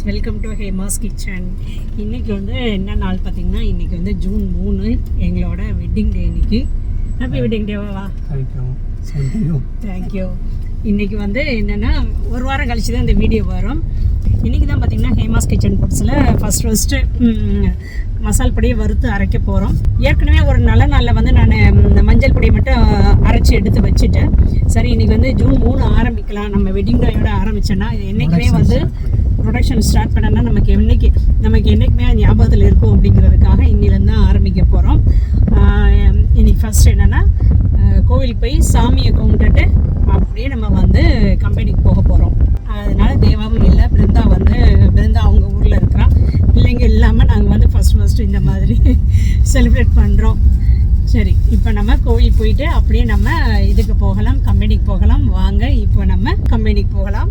Friends welcome to Hema's kitchen இன்றைக்கி வந்து என்ன நாள் பார்த்தீங்கன்னா இன்றைக்கி வந்து ஜூன் மூணு எங்களோட வெட்டிங் டே இன்னைக்கு. ஹாப்பி வெட்டிங் டேவா தேங்க்யூ இன்றைக்கி வந்து என்னென்னா ஒரு வாரம் கழிச்சு தான் இந்த வீடியோ வரும். இன்றைக்கி தான் பார்த்தீங்கன்னா ஹேமாஸ் கிச்சன் ஃபுட்ஸில் ஃபஸ்ட் ஃபஸ்ட்டு மசால் பொடியை வறுத்து அரைக்க போகிறோம் ஏற்கனவே ஒரு நல்ல நாளில் வந்து நான் மஞ்சள் பொடியை மட்டும் அரைச்சி எடுத்து வச்சுட்டேன். சரி இன்றைக்கி வந்து ஜூன் மூணு ஆரம்பிக்கலாம். நம்ம வெட்டிங் டேயோட ஆரம்பிச்சோன்னா என்றைக்குமே வந்து ப்ரொடக்ஷன் ஸ்டார்ட் பண்ணனா நமக்கு என்னைக்கு நமக்கு என்றைக்குமே அது ஞாபகத்தில் இருக்கும் அப்படிங்கிறதுக்காக இன்னிலேருந்து தான் ஆரம்பிக்க போகிறோம் இன்னைக்கு ஃபஸ்ட் என்னென்னா கோவிலுக்கு போய் சாமியை கும்பிட்டுட்டு அப்படியே நம்ம வந்து கம்பெனிக்கு போக போகிறோம் அதனால தேவாவும் இல்லை பிருந்தா வந்து பிருந்தா அவங்க ஊரில் இருக்கிறான். பிள்ளைங்க இல்லாமல் நாங்கள் வந்து ஃபஸ்ட் ஃபஸ்ட்டு இந்த மாதிரி செலிப்ரேட் பண்ணுறோம் சரி இப்போ நம்ம கோவில் போயிட்டு அப்படியே நம்ம இதுக்கு போகலாம் கம்பெனிக்கு போகலாம். வாங்க இப்போ நம்ம கம்பெனிக்கு போகலாம்.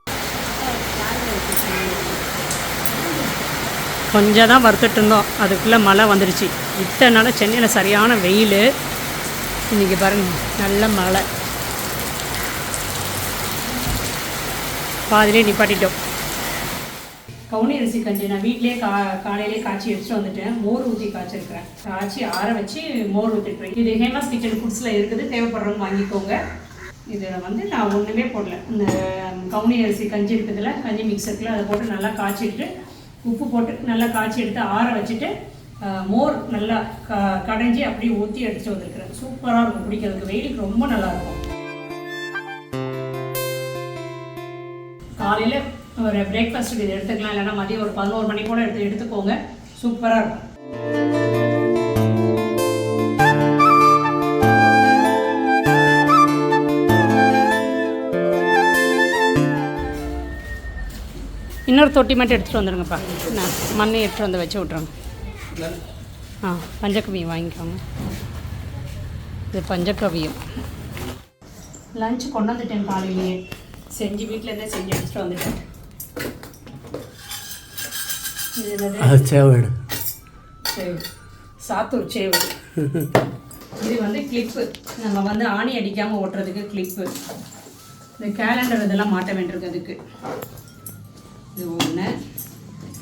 கொஞ்சம் தான் வறுத்துட்டு இருந்தோம். அதுக்குள்ளே மழை வந்துடுச்சு இத்தனை நாள் சென்னையில் சரியான வெயில். இன்றைக்கி பாருங்க நல்ல மழை. பாதிலே நிப்பாட்டிட்டோம். கவுனி அரிசி கஞ்சி நான் வீட்டிலே கா காலையிலே காய்ச்சி எடுத்துகிட்டு வந்துட்டேன். மோர் ஊற்றி காய்ச்சிருக்கிறேன். காய்ச்சி ஆற வச்சு மோர் ஊற்றிட்டுருக்கேன் இது ஹேமாஸ் கிச்சன் ஃபுட்ஸில் இருக்குது. தேவைப்படுறவங்க வாங்கிக்கோங்க. இதில் வந்து நான் ஒன்றுமே போடல. இந்த கவுனி அரிசி கஞ்சி இருக்குதுல கஞ்சி மிக்ஸ் இருக்குல்ல அதை போட்டு நல்லா காய்ச்சிட்டு உப்பு போட்டு நல்லா காய்ச்சி எடுத்து ஆற வச்சுட்டு மோர் நல்லா க கடைஞ்சி அப்படியே ஊற்றி எடுத்து வந்திருக்கிறேன். சூப்பராக இருக்கும். குடிக்கிறதுக்கு வெயிலுக்கு ரொம்ப நல்லா இருக்கும். காலையில் ஒரு பிரேக்ஃபாஸ்ட்டுக்கு இது எடுத்துக்கலாம். இல்லைன்னா மதியம் ஒரு பதினோரு மணி கூட எடுத்து எடுத்துக்கோங்க. சூப்பராக இருக்கும். இன்னொரு தொட்டி மட்டும் எடுத்துகிட்டு வந்துடுங்கப்பா நான் மண்ணை எடுத்துகிட்டு வந்து வச்சு விட்றேங்க ஆ பஞ்சகவியம் வாங்கிக்கோங்க. இது பஞ்சகவியம் லஞ்ச் கொண்டு வந்துட்டேன் காலையிலேயே. செஞ்சு வீட்டிலேருந்தே செஞ்சு எடுத்துகிட்டு வந்துட்டேன். இது என்னது? சேவடு. சாத்தூர் சேவு. இது வந்து கிளிப்பு நம்ம வந்து ஆணி அடிக்காமல் ஓட்டுறதுக்கு கிளிப்பு இந்த கேலண்டர் இதெல்லாம் மாட்ட வேண்டியிருக்கு அதுக்கு. இது ஒன்று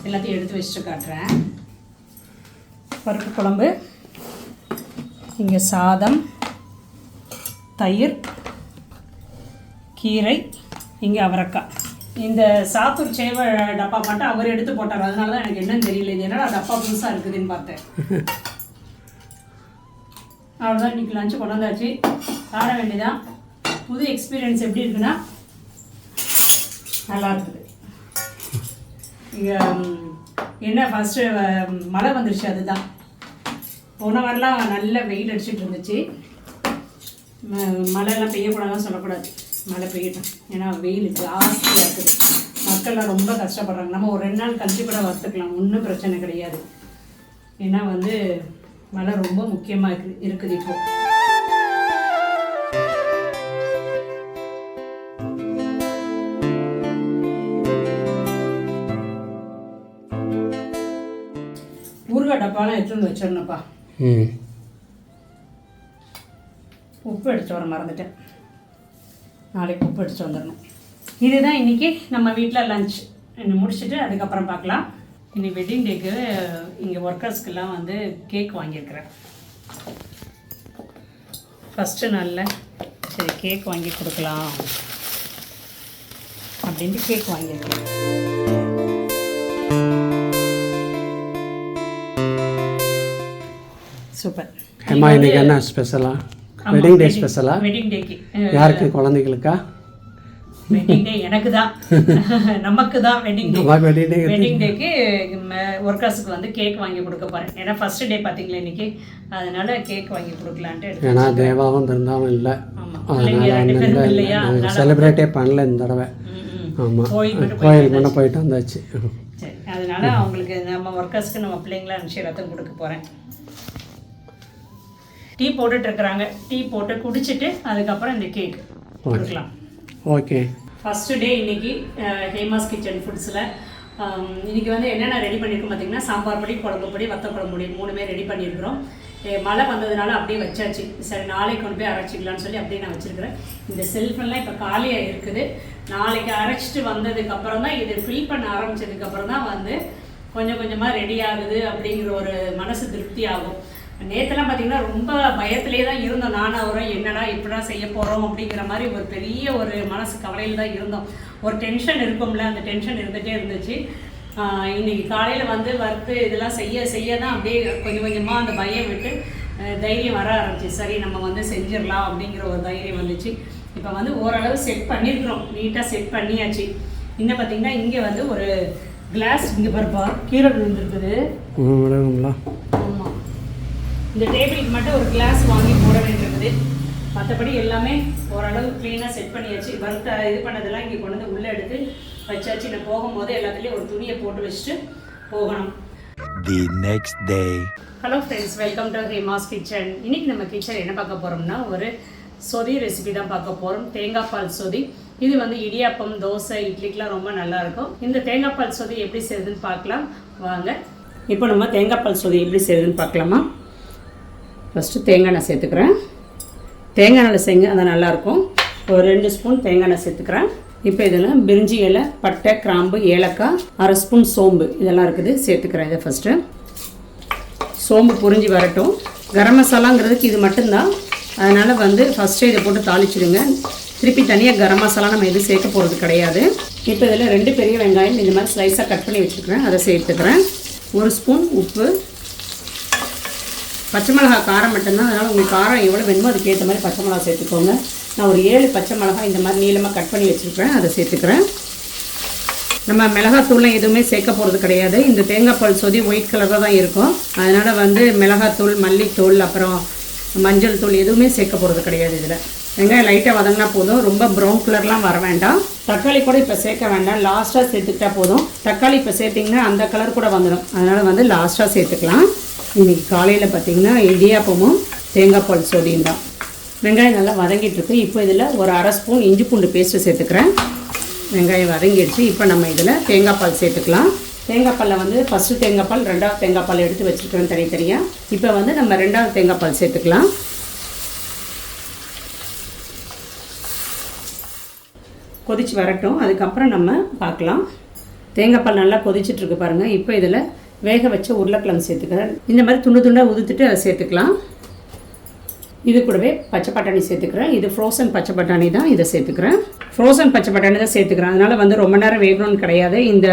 எல்லாத்தையும் எடுத்து வச்சுட்டு காட்டுறேன். பருப்பு குழம்பு இங்கே சாதம் தயிர் கீரை இங்கே அவரைக்காய். இந்த சாத்தூர் சேவை டப்பா மட்டும் அவர் எடுத்து போட்டார். அதனால தான் எனக்கு என்னன்னு தெரியல. இது என்னடா டப்பா புதுசாக இருக்குதுன்னு பார்த்தேன். அவ்வளோதான் இன்னைக்கு லஞ்சு கொண்டு வந்தாச்சு. சாட வேண்டியதான் புது எக்ஸ்பீரியன்ஸ் எப்படி இருக்குன்னா நல்லா இருக்குது. என்ன ஃபஸ்ட்டு மழை வந்துருச்சு அதுதான். போன வாரம்லாம் நல்ல வெயில் அடிச்சிட்டு இருந்துச்சு. ம- மழைலாம் பெய்யக்கூடாதுன்னு சொல்லக்கூடாது. மழை பெய்யட்டும். ஏன்னா வெயில் ஜாஸ்தியாக இருக்குது. மக்கள்லாம் ரொம்ப கஷ்டப்படுறாங்க. நம்ம ஒரு ரெண்டு நாள் கழிச்சு கூட வறுத்துக்கலாம் ஒன்றும் பிரச்சனை கிடையாது. ஏன்னா வந்து மழை ரொம்ப முக்கியமாக இருக்குது இருக்குது இப்போது எடுத்துட்டு வந்து வச்சிடணும்ப்பா. ம். உப்பு எடுத்து வர மறந்துட்டேன். நாளைக்கு உப்பு எடுத்து வந்துடணும். இதுதான் இன்னைக்கு நம்ம வீட்டில் லஞ்ச் முடிச்சுட்டு அதுக்கப்புறம் பார்க்கலாம். இன்னைக்கு வெட்டிங் டேக்கு இங்கே ஒர்க்கர்ஸ்க்கெல்லாம் வந்து கேக் வாங்கியிருக்கிறேன். ஃபஸ்ட்டு நாளில் சரி கேக் வாங்கி கொடுக்கலாம். அப்படின்ட்டு கேக் வாங்கியிருக்கேன் சூப்பர். ஏம்மா இன்னைக்கு என்ன ஸ்பெஷலா வெட்டிங் டே ஸ்பெஷலா வெட்டிங் டேக்கு யாருக்கு? குழந்தைகளுக்கா? வெட்டிங் டே எனக்கு தான் நமக்கு தான் wedding day wedding day wedding டேக்கு ஒர்க்கர்ஸுக்கு வந்து கேக் வாங்கி கொடுக்க போகிறேன் ஏன்னா ஃபர்ஸ்ட் டே பார்த்தீங்களா இன்னைக்கு? அதனால கேக் வாங்கி கொடுக்கலான்ட்டு ஏன்னா தேவாவும் பிருந்தாவும் இல்லை. அதனால இல்லையா? செலிப்ரேட்டே பண்ணல இந்த தடவை. ஆமாம் கோயில் மட்டும் போயிட்டு வந்தாச்சு. சரி அதனால அவங்களுக்கு நம்ம ஒர்க்கர்ஸ்க்கு நம்ம பிள்ளைங்கள அனுப்பிச்சு ரத்தம் கொடுக்க போகிறேன் டீ போட்டுட்டு இருக்கிறாங்க டீ போட்டு குடிச்சிட்டு அதுக்கப்புறம் இந்த கேக் கொடுக்கலாம். ஓகே. ஃபஸ்ட்டு டே இன்னைக்கு ஹேமாஸ் கிச்சன் ஃபுட்ஸில் இன்னைக்கு வந்து என்னென்ன ரெடி பண்ணியிருக்கோம் பார்த்தீங்கன்னா சாம்பார் பொடி குழம்பு பொடி வத்த குழம்பு பொடி மூணுமே ரெடி பண்ணியிருக்கிறோம். மழை வந்ததுனால அப்படியே வச்சாச்சு. சரி நாளைக்கு கொண்டு போய் அரைச்சிக்கலாம்னு சொல்லி அப்படியே நான் வச்சிருக்கிறேன். இந்த செல்ஃபெல்லாம் இப்போ காலியாக இருக்குது. நாளைக்கு அரைச்சிட்டு வந்ததுக்கு அப்புறம் தான் இது ஃபில் பண்ண ஆரம்பிச்சதுக்கு அப்புறம் தான் வந்து கொஞ்சம் கொஞ்சமாக ரெடி ஆகுது அப்படிங்கிற ஒரு மனசு திருப்தி ஆகும். நேற்றுலாம் பார்த்தீங்கன்னா ரொம்ப பயத்திலே தான் இருந்தோம். நானும் அவரும் என்னடா இப்படா செய்ய போகிறோம் அப்படிங்கிற மாதிரி ஒரு பெரிய ஒரு மனசு கவலையில் தான் இருந்தோம். ஒரு டென்ஷன் இருக்கும்ல அந்த டென்ஷன் இருந்துகிட்டே இருந்துச்சு. இன்னைக்கு காலையில் வந்து வறுத்து இதெல்லாம் செய்ய செய்ய தான் அப்படியே கொஞ்சம் கொஞ்சமாக அந்த பயம் விட்டு தைரியம் வர ஆரம்பிச்சு. சரி நம்ம வந்து செஞ்சிடலாம் அப்படிங்கிற ஒரு தைரியம் வந்துச்சு. இப்போ வந்து ஓரளவு செட் பண்ணியிருக்கிறோம் நீட்டாக செட் பண்ணியாச்சு. இன்னும் பார்த்தீங்கன்னா இங்கே வந்து ஒரு கிளாஸ் இங்கே பருப்பா கீரை விழுந்துருக்குது. ஆமாம் இந்த டேபிளுக்கு மட்டும் ஒரு கிளாஸ் வாங்கி போட வேண்டியிருக்குது மற்றபடி எல்லாமே ஓரளவு க்ளீனாக செட் பண்ணியாச்சு. வறுத்த இது பண்ணதெல்லாம் இங்கே கொண்டு வந்து உள்ளே எடுத்து வச்சாச்சு. நான் போகும்போது எல்லாத்துலேயும் ஒரு துணியை போட்டு வச்சுட்டு போகணும். The next day. Hello friends welcome to Hema's kitchen இன்னைக்கு நம்ம கிச்சன் என்ன பார்க்க போகிறோம்னா ஒரு சொதி ரெசிபி தான் பார்க்க போகிறோம் தேங்காய் பால் சொதி. இது வந்து இடியாப்பம் தோசை இட்லிக்கெலாம் ரொம்ப நல்லா இருக்கும். இந்த தேங்காய் பால் சொதி எப்படி செய்யுதுன்னு பார்க்கலாம். வாங்க. இப்போ நம்ம தேங்காய் பால் சொதி எப்படி செய்யுதுன்னு பார்க்கலாமா? ஃபஸ்ட்டு தேங்காய் எண்ணெய் சேர்த்துக்கிறேன். தேங்காய் எண்ணெய் செய்யுங்க அது நல்லாயிருக்கும். ஒரு ரெண்டு ஸ்பூன் தேங்காய் எண்ணெய் சேர்த்துக்கிறேன். இப்போ இதில் பிரிஞ்சி இலை பட்டை கிராம்பு ஏலக்காய் அரை ஸ்பூன் சோம்பு இதெல்லாம் இருக்குது. சேர்த்துக்கிறேன் இதை ஃபஸ்ட்டு சோம்பு புரிஞ்சு வரட்டும். கரம் மசாலாங்கிறதுக்கு இது மட்டும்தான். அதனால் வந்து ஃபஸ்ட்டு இதை போட்டு தாளிச்சிடுங்க. திருப்பி தனியாக கரம் மசாலா நம்ம எதுவும் சேர்க்க போகிறது கிடையாது. இப்போ இதில் ரெண்டு பெரிய வெங்காயம் இந்த மாதிரி ஸ்லைஸாக கட் பண்ணி வச்சுருக்கிறேன். அதை சேர்த்துக்கிறேன். ஒரு ஸ்பூன் உப்பு பச்சை மிளகாய் காரம் மட்டும்தான். அதனால் உங்களுக்கு காரம் எவ்வளோ வேணுமோ அதுக்கேற்ற மாதிரி பச்சை மிளகா சேர்த்துக்கோங்க. நான் ஒரு ஏழு பச்சை மிளகாய் இந்த மாதிரி நீளமாக கட் பண்ணி வச்சுருக்கிறேன். அதை சேர்த்துக்கிறேன். நம்ம மிளகாத்தூள்லாம் எதுவுமே சேர்க்க போகிறது கிடையாது. இந்த தேங்காய் பால் சொதி ஒயிட் கலரில் தான் இருக்கும். அதனால் வந்து மிளகாத்தூள் மல்லித்தூள் அப்புறம் மஞ்சள் தூள் எதுவுமே சேர்க்க போகிறது கிடையாது இதில். வெங்காயம் லைட்டாக வதங்கினா போதும். ரொம்ப ப்ரௌன் கலர்லாம் வர வேண்டாம். தக்காளி கூட இப்போ சேர்க்க வேண்டாம். லாஸ்ட்டாக சேர்த்துக்கிட்டா போதும். தக்காளி இப்போ சேர்த்திங்கன்னா அந்த கலர் கூட வந்துடும் அதனால் வந்து லாஸ்ட்டாக சேர்த்துக்கலாம். இன்னைக்கு காலையில் பார்த்தீங்கன்னா இடியாப்பமும் தேங்காய் பால் சோடியும் தான். வெங்காயம் நல்லா வதங்கிட்டுருக்கு. இப்போ இதில் ஒரு அரை ஸ்பூன் இஞ்சி பூண்டு பேஸ்ட்டு சேர்த்துக்கிறேன். வெங்காயம் வதங்கிடுச்சு. இப்போ நம்ம இதில் தேங்காய் பால் சேர்த்துக்கலாம். தேங்காய் பாலில் வந்து ஃபஸ்ட்டு தேங்காய் பால் ரெண்டாவது தேங்காய் பால் எடுத்து வச்சுருக்கேன் தனித்தனியாக இப்போ வந்து நம்ம ரெண்டாவது தேங்காய் பால் சேர்த்துக்கலாம். கொதிச்சு வரட்டும். அதுக்கப்புறம் நம்ம பார்க்கலாம். தேங்காய் பால் நல்லா கொதிச்சிட்டுருக்கு பாருங்கள் இப்போ இதில் வேக வச்ச உருளைக்கிழங்கு சேர்த்துக்கிறேன். இந்த மாதிரி துண்டு துண்டாக உதுத்துட்டு அதை சேர்த்துக்கலாம். இது கூடவே பச்சை பட்டாணி சேர்த்துக்கிறேன். இது ஃப்ரோசன் பச்சை பட்டாணி தான் இதை சேர்த்துக்கிறேன். ஃப்ரோசன் பச்சை பட்டாணி தான் சேர்த்துக்கிறேன். அதனால் வந்து ரொம்ப நேரம் வேகணும்னு கிடையாது. இந்த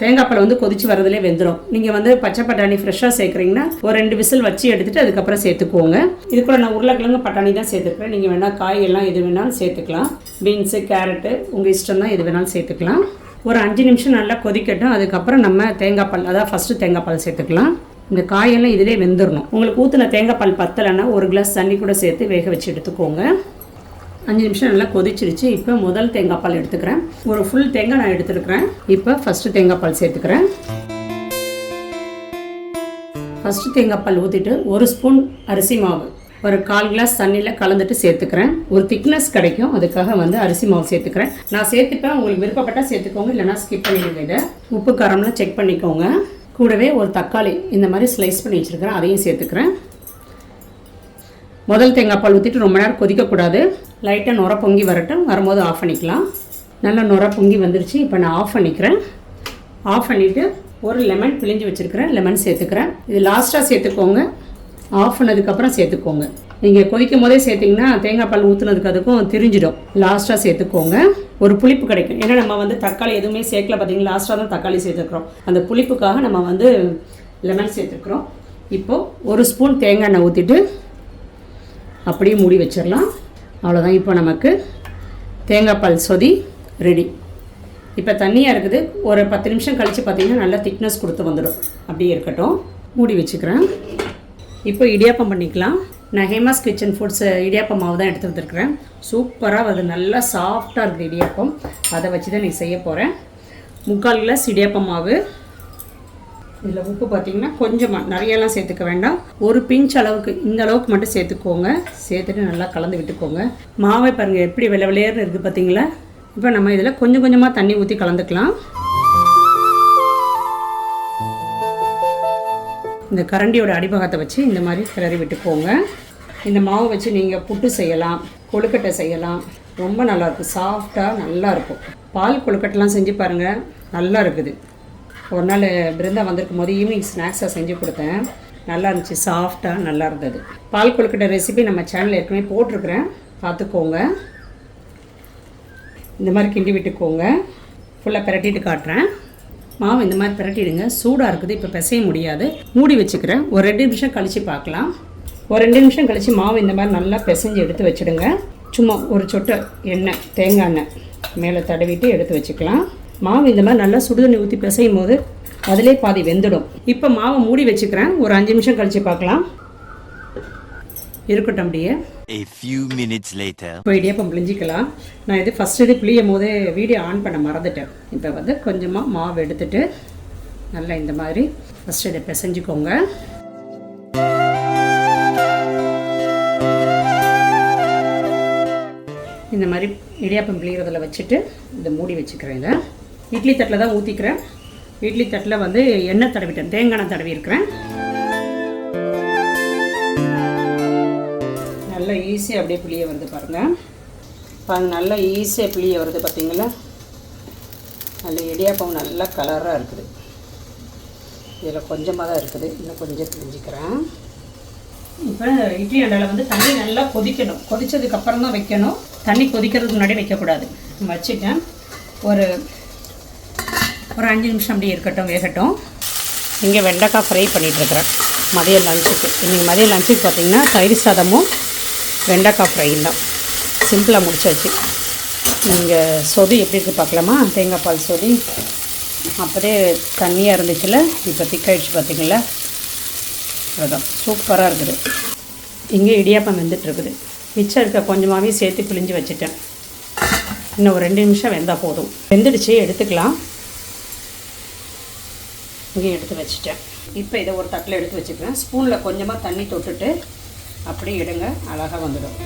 தேங்காய்ப்பழம் தேங்காய் வந்து கொதிச்சு வரதுலே வெந்துடும் நீங்கள் வந்து பச்சை பட்டாணி ஃப்ரெஷ்ஷாக சேர்க்குறீங்கன்னா ஒரு ரெண்டு விசில் வச்சு எடுத்துட்டு அதுக்கப்புறம் சேர்த்துக்கோங்க. இது கூட நான் உருளைக்கிழங்கு பட்டாணி தான் சேர்த்துக்கிறேன். நீங்கள் வேணால் காய் எல்லாம் எது வேணாலும் சேர்த்துக்கலாம். பீன்ஸு கேரட்டு உங்கள் இஷ்டம் தான் எது வேணாலும் சேர்த்துக்கலாம். ஒரு அஞ்சு நிமிஷம் நல்லா கொதிக்கட்டும். அதுக்கப்புறம் நம்ம தேங்காய் பால் அதாவது ஃபஸ்ட்டு தேங்காய் பால் சேர்த்துக்கலாம். இந்த காயெல்லாம் இதிலே வெந்துடணும் உங்களுக்கு ஊற்றின தேங்காய் பால் பத்தலைன்னா ஒரு கிளாஸ் தண்ணி கூட சேர்த்து வேக வச்சு எடுத்துக்கோங்க. அஞ்சு நிமிஷம் நல்லா கொதிச்சிருச்சு. இப்போ முதல் தேங்காய் பால் எடுத்துக்கிறேன். ஒரு ஃபுல் தேங்காய் நான் எடுத்துருக்கிறேன். இப்போ ஃபஸ்ட்டு தேங்காய் பால் சேர்த்துக்கிறேன். ஃபஸ்ட்டு தேங்காய் பால் ஊற்றிட்டு ஒரு ஸ்பூன் அரிசி மாவு. ஒரு கால் கிளாஸ் தண்ணியில் கலந்துட்டு சேர்த்துக்கிறேன். ஒரு திக்னஸ் கிடைக்கும். அதுக்காக வந்து அரிசி மாவு சேர்த்துக்கிறேன். நான் சேர்த்துப்பேன். உங்களுக்கு விருப்பப்பட்டால் சேர்த்துக்கோங்க. இல்லைனா ஸ்கிப் பண்ணிடுங்க இதை. உப்பு காரம்லாம் செக் பண்ணிக்கோங்க. கூடவே ஒரு தக்காளி இந்த மாதிரி ஸ்லைஸ் பண்ணி வச்சுருக்கிறேன். அதையும் சேர்த்துக்கிறேன். முதல் தேங்காய் பால் ஊற்றிட்டு ரொம்ப நேரம் கொதிக்கக்கூடாது. லைட்டாக நுர பொங்கி வரட்டும். வரும்போது ஆஃப் பண்ணிக்கலாம். நல்லா நுர பொங்கி வந்துருச்சு. இப்போ நான் ஆஃப் பண்ணிக்கிறேன். ஆஃப் பண்ணிவிட்டு ஒரு லெமன் பிழிஞ்சு வச்சுருக்கிறேன். லெமன் சேர்த்துக்கிறேன். இது லாஸ்ட்டாக சேர்த்துக்கோங்க. ஆஃப் பண்ணதுக்கப்புறம் சேர்த்துக்கோங்க. நீங்கள் கொதிக்கும் போதே சேர்த்திங்கன்னா தேங்காய் பால் ஊற்றுனதுக்கு அதுக்கும் திரிஞ்சிடும். லாஸ்ட்டாக சேர்த்துக்கோங்க. ஒரு புளிப்பு கிடைக்கும். ஏன்னா நம்ம வந்து தக்காளி எதுவுமே சேர்க்கல பார்த்தீங்கன்னா லாஸ்ட்டாக தான் தக்காளி சேர்த்துக்கிறோம். அந்த புளிப்புக்காக நம்ம வந்து லெமன் சேர்த்துக்கிறோம். இப்போது ஒரு ஸ்பூன் தேங்காய் எண்ணெய் ஊற்றிட்டு அப்படியே மூடி வச்சிடலாம். அவ்வளோதான் இப்போ நமக்கு தேங்காய் பால் சொதி ரெடி இப்போ தண்ணியாக இருக்குது. ஒரு பத்து நிமிஷம் கழித்து பார்த்தீங்கன்னா நல்லா திக்னஸ் கொடுத்து வந்துடும். அப்படியே இருக்கட்டும். மூடி வச்சுக்கிறேன். இப்போ இடியாப்பம் பண்ணிக்கலாம். நான் ஹேமாஸ் கிச்சன் ஃபுட்ஸ் இடியாப்பம் மாவு தான் எடுத்து வந்துருக்குறேன். சூப்பராக அது நல்லா சாஃப்டாக இருக்குது இடியாப்பம். அதை வச்சு தான் நீ செய்ய போகிறேன் முக்கால் கிளாஸ் இடியாப்பம் மாவு. இதில் உப்பு பார்த்தீங்கன்னா கொஞ்சமாக நிறையெல்லாம் சேர்த்துக்க வேண்டாம். ஒரு பிஞ்ச் அளவுக்கு இந்த அளவுக்கு மட்டும் சேர்த்துக்கோங்க. சேர்த்துட்டு நல்லா கலந்து விட்டுக்கோங்க. மாவை பாருங்கள் எப்படி வெள்ளை விளையாடுன்னு இருக்குது பார்த்தீங்களா? இப்போ நம்ம இதில் கொஞ்சம் கொஞ்சமாக தண்ணி ஊற்றி கலந்துக்கலாம். இந்த கரண்டியோட அடிபாகத்தை வச்சு இந்த மாதிரி கிளறி விட்டுக்கோங்க இந்த மாவு வச்சு நீங்கள் புட்டு செய்யலாம் கொழுக்கட்டை செய்யலாம். ரொம்ப நல்லாயிருக்கும் சாஃப்டாக நல்லாயிருக்கும் பால் கொழுக்கட்டைலாம் செஞ்சு பாருங்கள் நல்லா இருக்குது. ஒரு நாள் பிருந்தா வந்திருக்கும் போது ஈவினிங் ஸ்நாக்ஸாக செஞ்சு கொடுத்தேன். நல்லா இருந்துச்சு. சாஃப்டாக நல்லா இருந்தது. பால் கொழுக்கட்டை ரெசிபி நம்ம சேனலில் ஏற்கனவே போட்டிருக்கிறேன். பார்த்துக்கோங்க. இந்த மாதிரி கிண்டி விட்டுக்கோங்க. ஃபுல்லாக பிரட்டிட்டு காட்டுறேன். மாவு இந்த மாதிரி பிரட்டிடுங்க. சூடாக இருக்குது இப்போ பிசைய முடியாது. மூடி வச்சுக்கிறேன். ஒரு ரெண்டு நிமிஷம் கழித்து பார்க்கலாம். ஒரு ரெண்டு நிமிஷம் கழித்து மாவு இந்த மாதிரி நல்லா பிசைஞ்சு எடுத்து வச்சுடுங்க. சும்மா ஒரு சொட்டு எண்ணெய் தேங்காய் எண்ணெய் மேலே தடவிட்டு எடுத்து வச்சுக்கலாம். மாவு இந்த மாதிரி நல்லா சுடுதண்ணி ஊற்றி பிசையும் போது அதிலே பாதி வெந்துடும். இப்போ மாவை மூடி வச்சுக்கிறேன். ஒரு அஞ்சு நிமிஷம் கழித்து பார்க்கலாம். இருக்கட்டும் அப்படியே A few minutes later. இப்போ இடியாப்பம் பிழிஞ்சிக்கலாம். நான் இது ஃபஸ்ட் இது பிழியும் போதே வீடியோ ஆன் பண்ண மறந்துட்டேன். இப்போ வந்து கொஞ்சமாக மாவு எடுத்துட்டு நல்லா இந்த மாதிரி ஃபஸ்ட் இதை பிசைஞ்சுக்கோங்க. இந்த மாதிரி இடியாப்பம் பிழிகிறதுல வச்சுட்டு இதை மூடி வச்சுக்கிறேன் இதை. இட்லி தட்டில் தான் ஊற்றிக்கிறேன் இட்லி தட்டில் வந்து எண்ணெய் தடவிட்டேன். தேங்காய் தடவி இருக்கிறேன் நல்லா ஈஸியாக அப்படியே புளிய வருது பாருங்கள் பாருங்க நல்லா ஈஸியாக புளிய வருது பார்த்தீங்களா நல்ல இடியாப்பம் நல்லா கலராக இருக்குது. இதில் கொஞ்சமாக தான் இருக்குது. இன்னும் கொஞ்சம் பிழிஞ்சிக்கிறேன் இப்போ இட்லி அண்டாவில் வந்து தண்ணி நல்லா கொதிக்கணும். கொதித்ததுக்கப்புறம் தான் வைக்கணும். தண்ணி கொதிக்கிறதுக்கு முன்னாடி வைக்கக்கூடாது. வச்சுட்டேன் ஒரு ஒரு அஞ்சு நிமிஷம் அப்படியே இருக்கட்டும் வேகட்டும். இங்கே வெண்டைக்காய் ஃப்ரை பண்ணிகிட்ருக்குறேன் மதிய லஞ்சுக்கு இன்றைக்கி மதிய லஞ்சுக்கு பார்த்தீங்கன்னா தயிர் சாதமும் வெண்டைக்காய் ஃப்ரையும் தான். சிம்பிளாக முடிச்சாச்சு. நீங்கள் சொதி எப்படி இருக்குது பார்க்கலாமா? தேங்காய் பால் சொதி. அப்போதே தண்ணியாக இருந்துச்சுல இப்போ திக்காயிடுச்சு பார்த்தீங்களா அதுதான் சூப்பராக இருக்குது. இங்கே இடியாப்பம் வெந்துட்டுருக்குது மிச்சம் இருக்க கொஞ்சமாகவே சேர்த்து பிழிஞ்சு வச்சுட்டேன். இன்னும் ஒரு ரெண்டு நிமிஷம் வெந்தால் போதும். வெந்துடுச்சு எடுத்துக்கலாம். இங்கே எடுத்து வச்சுட்டேன். இப்போ இதை ஒரு தட்டில் எடுத்து வச்சுக்கிறேன். ஸ்பூனில் கொஞ்சமாக தண்ணி தொட்டுட்டு அப்படி எடுங்க அழகாக வந்துடும்.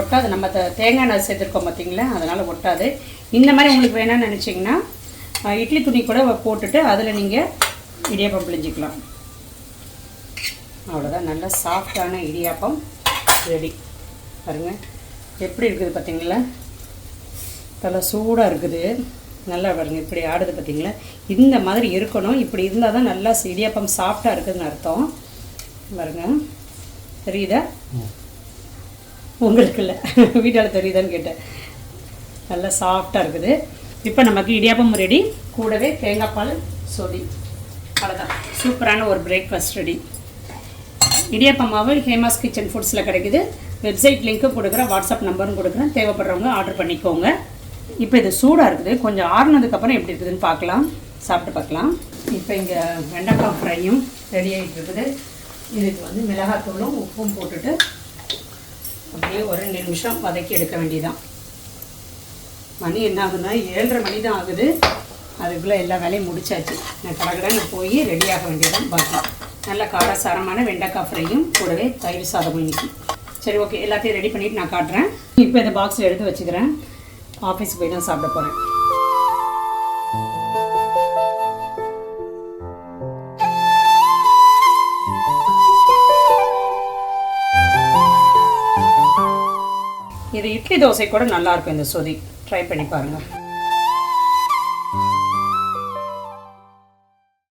ஒட்டாது நம்ம த- தேங்காய் எண்ணெய் சேர்த்துருக்கோம் பார்த்தீங்களா அதனால் ஒட்டாது. இந்த மாதிரி உங்களுக்கு வேணும்னு நினச்சிங்கன்னா இட்லி துணி கூட போட்டுட்டு அதில் நீங்கள் இடியாப்பம் பிழிஞ்சிக்கலாம். அவ்வளோதான் நல்லா சாஃப்டான இடியாப்பம் ரெடி. பாருங்கள் எப்படி இருக்குது பார்த்தீங்களா நல்லா சூடாக இருக்குது. நல்லா பாருங்க இப்படி ஆடுது பார்த்தீங்களா இந்த மாதிரி இருக்கணும். இப்படி இருந்தால் தான் நல்லா இடியாப்பம் சாஃப்டாக இருக்குதுன்னு அர்த்தம். பாருங்க. தெரியுதா? உங்களுக்கு இல்லை வீட்டால் தெரியுதான்னு கேட்டேன். நல்லா சாஃப்டாக இருக்குது. இப்போ நமக்கு இடியாப்பம் ரெடி கூடவே தேங்காய் பால் சொதி. அவ்வளோதான் சூப்பரான ஒரு பிரேக்ஃபாஸ்ட் ரெடி இடியாப்பம் மாவு ஹேமாஸ் கிச்சன் ஃபுட்ஸில் கிடைக்குது. வெப்சைட் லிங்க்கும் கொடுக்குறேன். வாட்ஸ்அப் நம்பரும் கொடுக்குறேன். தேவைப்படுறவங்க ஆர்டர் பண்ணிக்கோங்க. இப்போ இது சூடாக இருக்குது. கொஞ்சம் ஆறுனதுக்கப்புறம் எப்படி இருக்குதுன்னு பார்க்கலாம். சாப்பிட்டு பார்க்கலாம். இப்போ இங்கே வெண்டைக்காய் ஃப்ரையும் ரெடி ஆகிட்டு இருக்குது. இதுக்கு வந்து மிளகாத்தூளும் உப்பும் போட்டுட்டு அப்படியே ஒரு ரெண்டு நிமிஷம் வதக்கி எடுக்க வேண்டியதான் மணி என்ன ஆகுதுன்னா ஏழரை மணி தான் ஆகுது. அதுக்குள்ளே எல்லா வேலையும் முடிச்சாச்சு. நான் கடகடன்னு போய் ரெடியாக வேண்டியதான் பாக்கி. நல்ல காரசாரமான வெண்டைக்காய் ஃப்ரையும் கூடவே தயிர் சாதமும் இன்னைக்கு. சரி ஓகே எல்லாத்தையும் ரெடி பண்ணிவிட்டு நான் காட்டுறேன். இப்போ இந்த பாக்ஸில் எடுத்து வச்சுக்கிறேன். ஆஃபீஸ் போய் தான் சாப்பிட போகிறேன் இது இட்லி தோசை கூட நல்லா இருக்கும் இந்த சொதி. ட்ரை பண்ணி பாருங்கள்